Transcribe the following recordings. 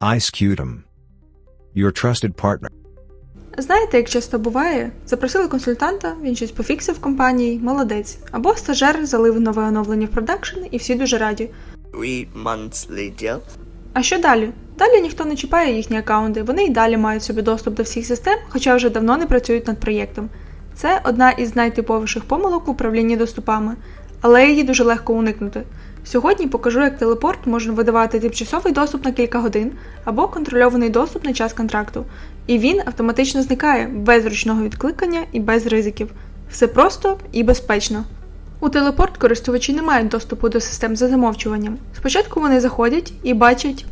iScutum. Your trusted partner. Знаєте, як часто буває, запросили консультанта, він щось пофіксив в компанії, молодець. Або стажер залив нове оновлення в продакшн і всі дуже раді. Three months later. А що далі? Далі ніхто не чіпає їхні аккаунти, вони й далі мають собі доступ до всіх систем, хоча вже давно не працюють над проєктом. Це одна із найтиповіших помилок в управлінні доступами, але її дуже легко уникнути. Сьогодні покажу, як телепорт може видавати тимчасовий доступ на кілька годин або контрольований доступ на час контракту, і він автоматично зникає без ручного відкликання і без ризиків. Все просто і безпечно. У телепорт користувачі не мають доступу до систем за замовчуванням. Спочатку вони заходять і бачать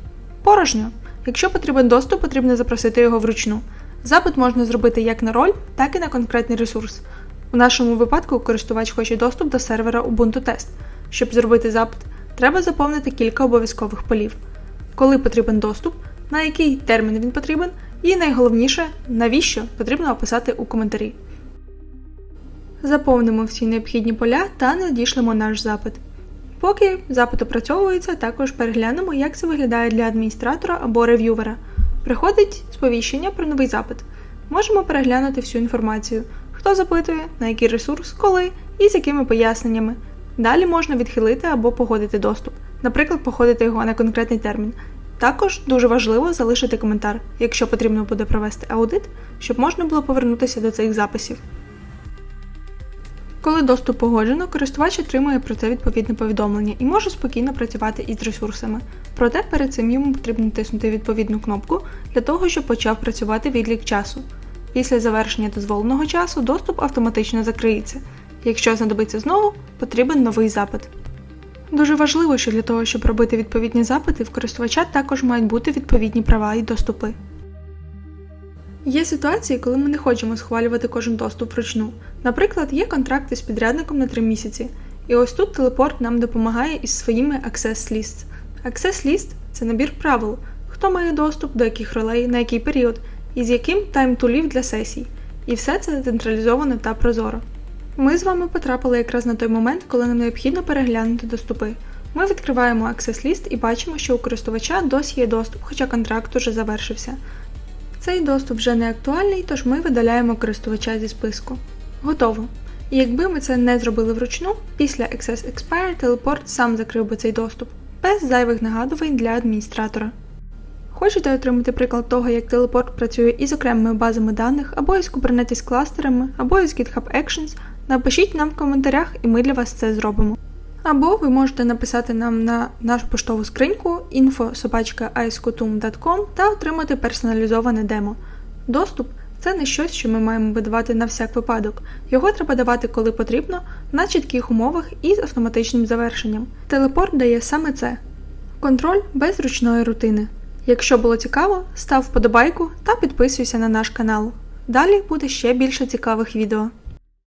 порожньо. Якщо потрібен доступ, потрібно запросити його вручну. Запит можна зробити як на роль, так і на конкретний ресурс. У нашому випадку користувач хоче доступ до сервера Ubuntu Test. Щоб зробити запит, треба заповнити кілька обов'язкових полів. Коли потрібен доступ, на який термін він потрібен, і найголовніше, навіщо потрібно описати у коментарі. Заповнимо всі необхідні поля та надішлемо наш запит. Поки запит опрацьовується, також переглянемо, як це виглядає для адміністратора або рев'ювера. Приходить сповіщення про новий запит. Можемо переглянути всю інформацію, хто запитує, на який ресурс, коли і з якими поясненнями. Далі можна відхилити або погодити доступ, наприклад, погодити його на конкретний термін. Також дуже важливо залишити коментар, якщо потрібно буде провести аудит, щоб можна було повернутися до цих записів. Коли доступ погоджено, користувач отримує про це відповідне повідомлення і може спокійно працювати із ресурсами. Проте перед цим йому потрібно тиснути відповідну кнопку для того, щоб почав працювати відлік часу. Після завершення дозволеного часу доступ автоматично закриється. Якщо знадобиться знову, потрібен новий запит. Дуже важливо, що для того, щоб робити відповідні запити, в користувача також мають бути відповідні права і доступи. Є ситуації, коли ми не хочемо схвалювати кожен доступ вручну. Наприклад, є контракти з підрядником на 3 місяці. І ось тут телепорт нам допомагає із своїми Access Lists. Access List – це набір правил, хто має доступ, до яких ролей, на який період, і з яким тайм-тулів для сесій. І все це централізовано та прозоро. Ми з вами потрапили якраз на той момент, коли нам необхідно переглянути доступи. Ми відкриваємо Access List і бачимо, що у користувача досі є доступ, хоча контракт уже завершився. Цей доступ вже не актуальний, тож ми видаляємо користувача зі списку. Готово. І якби ми це не зробили вручну, після Access Expire телепорт сам закрив би цей доступ, без зайвих нагадувань для адміністратора. Хочете отримати приклад того, як телепорт працює із окремими базами даних, або із Kubernetes кластерами, або із GitHub Actions, напишіть нам в коментарях і ми для вас це зробимо. Або ви можете написати нам на нашу поштову скриньку info.iSkutum.com та отримати персоналізоване демо. Доступ це не щось, що ми маємо видавати на всяк випадок. Його треба давати, коли потрібно, на чітких умовах і з автоматичним завершенням. Телепорт дає саме це: контроль без ручної рутини. Якщо було цікаво, став вподобайку та підписуйся на наш канал. Далі буде ще більше цікавих відео.